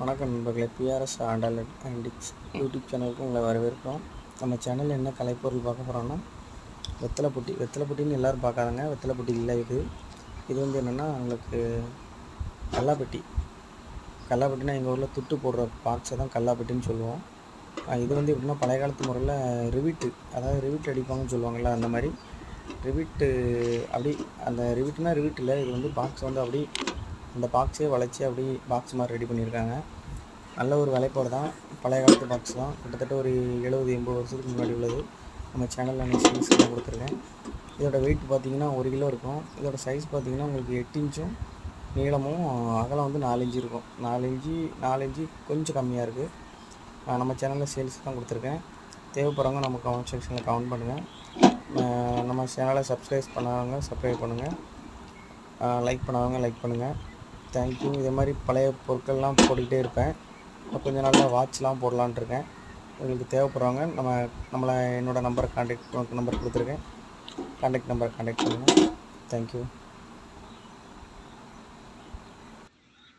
வணக்கம் நண்பர்களே. BRS ஆண்டாலட் ஆண்டிக்ஸ் YouTube சேனலுக்கு உங்களை வரவேற்கிறோம். நம்ம சேனலில் என்ன கலைப்பொருள் பார்க்க போகிறோம்னா வெத்தலைப்பொட்டி. வெத்தலைப்பொட்டின்னு எல்லோரும் பார்க்காதங்க. வெத்தலைப்பொட்டி இல்லை இது. இது வந்து என்னென்னா உங்களுக்கு கல்லாப்பெட்டி. கல்லாப்பெட்டினா எங்கள் ஊரில் துட்டு போடுற பாக்ஸை தான் கல்லாப்பெட்டின்னு சொல்லுவோம். இது வந்து எப்படின்னா பழைய காலத்து முறையில் ரிவிட்டு அதாவது ரிவிட் அடிப்பாங்கன்னு சொல்லுவாங்கள்ல அந்த மாதிரி. ரிவிட்டு அப்படி அந்த ரிவிட்னா ரிவிட் இல்லை. இது வந்து பாக்ஸ் வந்து அப்படி அந்த பாக்ஸே வளைச்சி அப்படி பாக்ஸ் மாதிரி ரெடி பண்ணியிருக்காங்க. நல்ல ஒரு விலைப்பாடு தான். பழைய காலத்து பாக்ஸ் தான். கிட்டத்தட்ட ஒரு எழுபது எண்பது வருஷத்துக்கு முன்னாடி உள்ளது. நம்ம சேனலில் நான் சீரிஸ்லாம் கொடுத்துருக்கேன். இதோட வெயிட் பார்த்தீங்கன்னா ஒரு கிலோ இருக்கும். இதோட சைஸ் பார்த்திங்கன்னா உங்களுக்கு எட்டு இன்ச்சும் நீளமும் அகலம் வந்து நாலு இன்ச்சு இருக்கும். நாலு இன்ச்சு நாலு இன்ச்சு கொஞ்சம் கம்மியாக இருக்குது நம்ம சேனலில் சேல்ஸ் தான் கொடுத்துருக்கேன். தேவைப்படுறவங்க நம்ம கமெண்ட் செக்ஷனில் கமெண்ட் பண்ணுங்கள் நம்ம சேனலை சப்ஸ்கிரைப் பண்ணாதவங்க சப்ஸ்கிரைப் பண்ணுங்கள் லைக் பண்ணாதவங்க லைக் பண்ணுங்கள் தேங்க்யூ இதே மாதிரி பழைய பொருட்கள்லாம் போட்டுக்கிட்டே இருப்பேன். கொஞ்சம் கொஞ்ச நாளில் வாட்ச்லாம் போடலான்ட்டு இருக்கேன். உங்களுக்கு தேவைப்படுறவங்க நம்ம நம்மளை என்னோடய நம்பரை காண்டாக்ட் நம்பர் கொடுத்துருக்கேன். காண்டாக்ட் நம்பரை காண்டாக்ட் பண்ணுங்கள் தேங்க்யூ